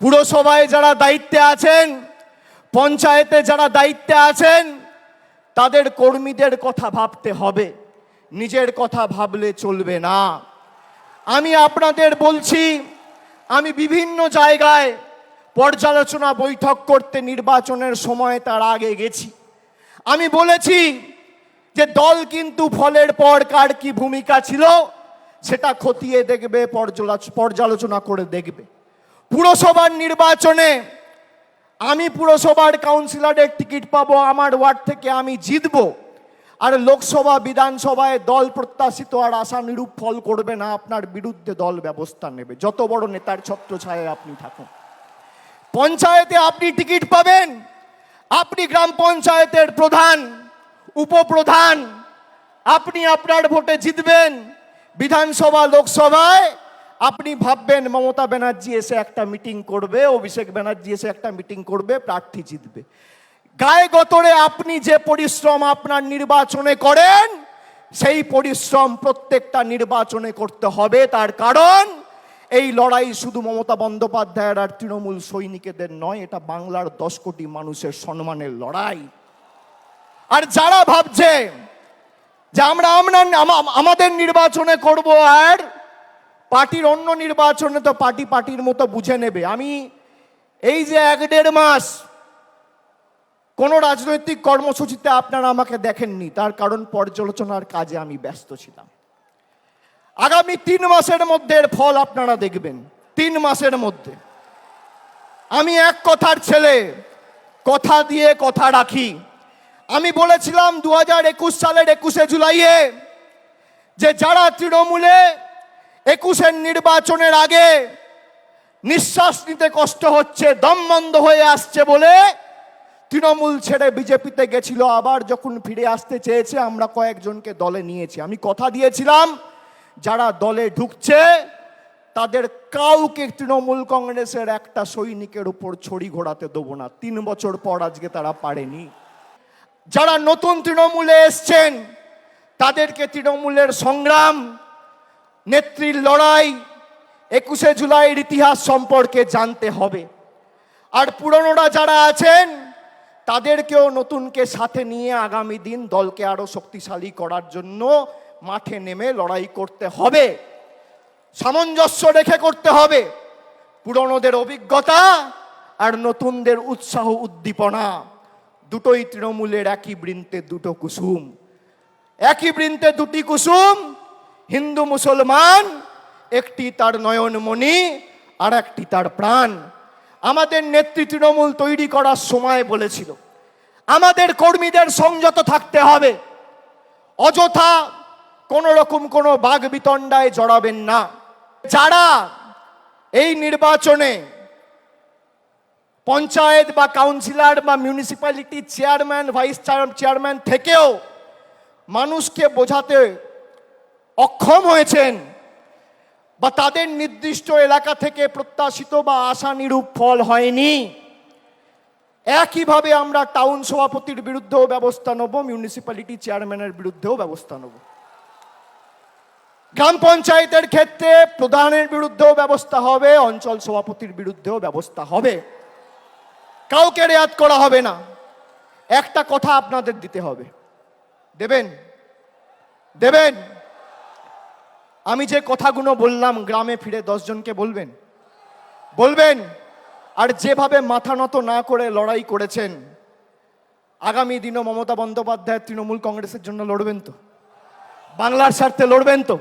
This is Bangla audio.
পুরসভায় যারা দায়িত্বে আছেন, পঞ্চায়েতে যারা দায়িত্বে আছেন, তাদের কর্মীদের কথা ভাবতে হবে। নিজের কথা ভাবলে চলবে না। আমি আপনাদের বলছি, আমি বিভিন্ন জায়গায় পর্যালোচনা বৈঠক করতে নির্বাচনের সময় তার আগে গেছি। আমি বলেছি যে দল কিন্তু ফলের পর কার কি ভূমিকা ছিল, সেটা খতিয়ে দেখবে পর্যালোচনা করে দেখবে। পুরসভার নির্বাচনে আমি পুরসভার কাউন্সিলরের টিকিট পাবো, আমার ওয়ার্ড থেকে আমি জিতবো। আর লোকসভা, বিধানসভায় দল প্রত্যাশিত আর আশা নিরূপ ফল করবে না, আপনার বিরুদ্ধে দল ব্যবস্থা নেবে। যত বড় নেতার ছত্রছায়ায় আপনি থাকুন। পঞ্চায়েতে আপনি টিকিট পাবেন। আপনি গ্রাম পঞ্চায়েতের প্রধান, উপপ্রধান, আপনি আপনার ভোটে জিতবেন। বিধানসভা, লোকসভায় আপনি ভাববেন, মমতা ব্যানার্জি এসে একটা মিটিং করবে, অভিষেক ব্যানার্জি এসে একটা মিটিং করবে, প্রার্থী জিতবে। গায়ে গতরে আপনি যে পরিশ্রম আপনার নির্বাচনে করেন, সেই পরিশ্রম প্রত্যেকটা নির্বাচনে করতে হবে। তার কারণ, এই লড়াই শুধু মমতা বন্দ্যোপাধ্যায়ের আর তৃণমূল সৈনিকেদের নয়, এটা বাংলার দশ কোটি মানুষের সম্মানের লড়াই। আর যারা ভাবছে যে আমরা আমরা আমাদের নির্বাচনে করব আর পার্টির অন্য নির্বাচনে তো পার্টি পার্টির মতো বুঝে নেবে। আমি এই যে এক দেড় মাস কোনো রাজনৈতিক কর্মসূচিতে আপনারা আমাকে দেখেননি, তার কারণ পর্যালোচনার কাজে আমি ব্যস্ত ছিলাম। আগামী তিন মাসের মধ্যে এর ফল আপনারা দেখবেন, তিন মাসের মধ্যে। আমি এক কথার ছেলে, কথা দিয়ে কথা রাখি। আমি বলেছিলাম দু হাজার একুশ সালের একুশে জুলাইয়ে যে যারা তৃণমূলে একুশের নির্বাচনের আগে নিঃশ্বাস নিতে কষ্ট হচ্ছে, দম বন্ধ হয়ে আসছে বলে তৃণমূল ছেড়ে বিজেপিতে গেছিল। আবার যখন ফিরে আসতে চেয়েছে, আমরা কয়েকজনকে দলে নিয়েছি। আমি কথা দিয়েছিলাম, যারা দলে ঢুকছে, তাদের কাউকে তৃণমূল কংগ্রেসের একটা সৈনিকের উপর ছড়ি ঘোরাতে দেবো না। তিন বছর পর আজকে তারা পারেনি। যারা নতুন তৃণমূলে এসছেন, তাদেরকে তৃণমূলের সংগ্রাম নেত্রীর লড়াই, একুশে জুলাইয়ের ইতিহাস সম্পর্কে জানতে হবে। আর পুরনোরা যারা আছেন, তাদেরকেও নতুনকে সাথে নিয়ে আগামী দিন দলকে আরও শক্তিশালী করার জন্য মাঠে নেমে লড়াই করতে হবে। সামঞ্জস্য রেখে করতে হবে। পুরনোদের অভিজ্ঞতা আর নতুনদের উৎসাহ উদ্দীপনা। দুটোই তৃণমূলের একই বৃন্তে দুটো কুসুম। একই বৃন্তে দুটি কুসুম হিন্দু মুসলমান, একটি তার নয়নমণি আর একটি তার প্রাণ। আমাদের নেত্রী তৃণমূল তৈরি করার সময় বলেছিল, আমাদের কর্মীদের সংযত থাকতে হবে। অযথা কোন রকম কোনো বাঘ বিতণ্ডায় জড়াবেন না। যারা এই নির্বাচনে পঞ্চায়েত বা কাউন্সিলর বা মিউনিসিপ্যালিটি চেয়ারম্যান, ভাইস চেয়ারম্যান থেকেও মানুষকে বোঝাতে অক্ষম হয়েছেন, বা তাদের নির্দিষ্ট এলাকা থেকে প্রত্যাশিত বা আশানিরূপ ফল হয়নি। একইভাবে আমরা টাউন সভাপতির বিরুদ্ধেও ব্যবস্থা নেব, মিউনিসিপ্যালিটি চেয়ারম্যানের বিরুদ্ধেও ব্যবস্থা নেব। গ্রাম পঞ্চায়েতের ক্ষেত্রে প্রধানের বিরুদ্ধেও ব্যবস্থা হবে, অঞ্চল সভাপতির বিরুদ্ধেও ব্যবস্থা হবে। কাউকে রেয়াত করা হবে না। একটা কথা আপনাদের দিতে হবে। দেবেন? দেবেন? আমি যে কথাগুলো বললাম, গ্রামে ফিরে দশজনকে বলবেন? বলবেন, আর যেভাবে মাথা নত না করে লড়াই করেছেন, আগামী দিনও মমতা বন্দ্যোপাধ্যায় তৃণমূল কংগ্রেসের জন্য লড়বেন তো? বাংলার স্বার্থে লড়বেন তো?